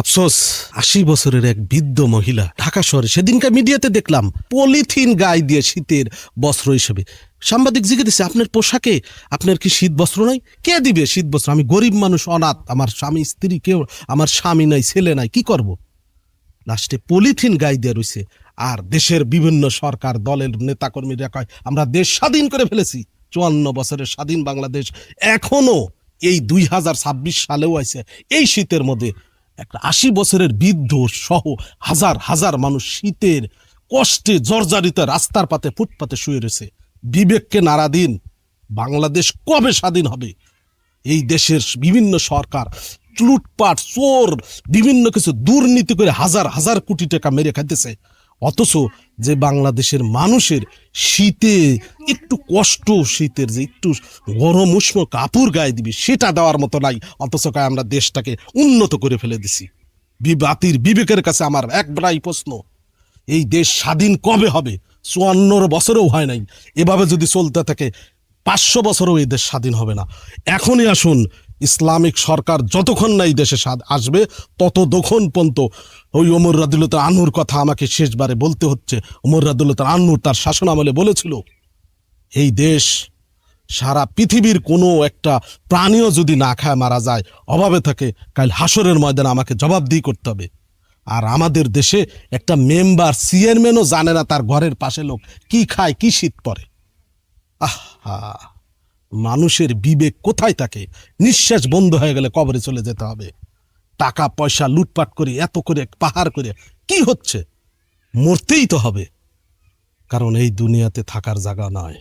আফসোস, আশি বছরের এক বৃদ্ধ মহিলা ঢাকা শহরে সেদিনকার মিডিয়াতে দেখলাম, পলিথিন গায়ে দিয়ে শীতের বস্ত্র হিসেবে। সাংবাদিক জিজ্ঞেস আপনার পোশাকে আপনার কি শীত বস্ত্র নাই? কে দিবে শীত বস্ত্র? আমি গরিব মানুষ, অনাথ, আমার স্বামী, স্ত্রী কেউ, আমার স্বামী নাই, ছেলে নাই, কি করব? লাস্টে পলিথিন গায়ে দিয়ে রয়েছে আর দেশের বিভিন্ন সরকার, দলের নেতাকর্মীরা কয়, আমরা দেশ স্বাধীন করে ফেলেছি। চুয়ান্ন বছরের স্বাধীন বাংলাদেশ এখনও এই দুই হাজার ছাব্বিশ সালেও আছে এই শীতের মধ্যে একটা আশি বছরের বৃদ্ধ সহ হাজার হাজার মানুষ শীতের কষ্টে জর্জারিত রাস্তার পাতে ফুটপাতে শুয়ে রয়েছে। বিবেককে নাড়া দিন, বাংলাদেশ কবে স্বাধীন হবে? এই দেশের বিভিন্ন সরকার, লুটপাট, চোর, বিভিন্ন কিছু দুর্নীতি করে হাজার হাজার কোটি টাকা মেরে খাইতেছে। অথচ যে বাংলাদেশের মানুষের শীতে একটু কষ্ট, শীতের যে একটু গরম উষ্ণ কাপড় গায়ে দিবি, সেটা দেওয়ার মতো নাই। অথচ আমরা দেশটাকে উন্নত করে ফেলে দিছি। বিবাতির বিবেকের কাছে আমার একবারাই প্রশ্ন, এই দেশ স্বাধীন কবে হবে? চুয়ান্নর বছরেও হয় নাই। এভাবে যদি চলতে থাকে, পাঁচশো বছরও এই দেশ স্বাধীন হবে না। এখনই আসুন ইসলামিক সরকার যতক্ষণ না এই দেশে আসবে ততক্ষণ পর্যন্ত ওই ওমর রাদুল্লাহ আনুর কথা আমাকে শেষবারে বলতে হচ্ছে। ওমর রাদুল্লাহ আনুর তার শাসন আমলে বলেছিল, এই দেশ সারা পৃথিবীর কোনো একটা প্রাণীও যদি না খায় মারা যায়, অভাবে থাকে, কাল হাসরের ময়দানে আমাকে জবাবদিহি করতে হবে। আর আমাদের দেশে একটা মেম্বার, চেয়ারম্যানও জানে না তার ঘরের পাশে লোক কি খায়, কি শীত পরে আহা! মানুষের বিবেক কোথায় থাকে? নিঃশ্বাস বন্ধ হয়ে গেলে কবরে চলে যেতে হবে। টাকা, পয়সা, লুটপাট করে, এত করে পাহাড় করে, কি হচ্ছে? মরতেই তো হবে। কারণ এই দুনিয়াতে থাকার জায়গা নয়।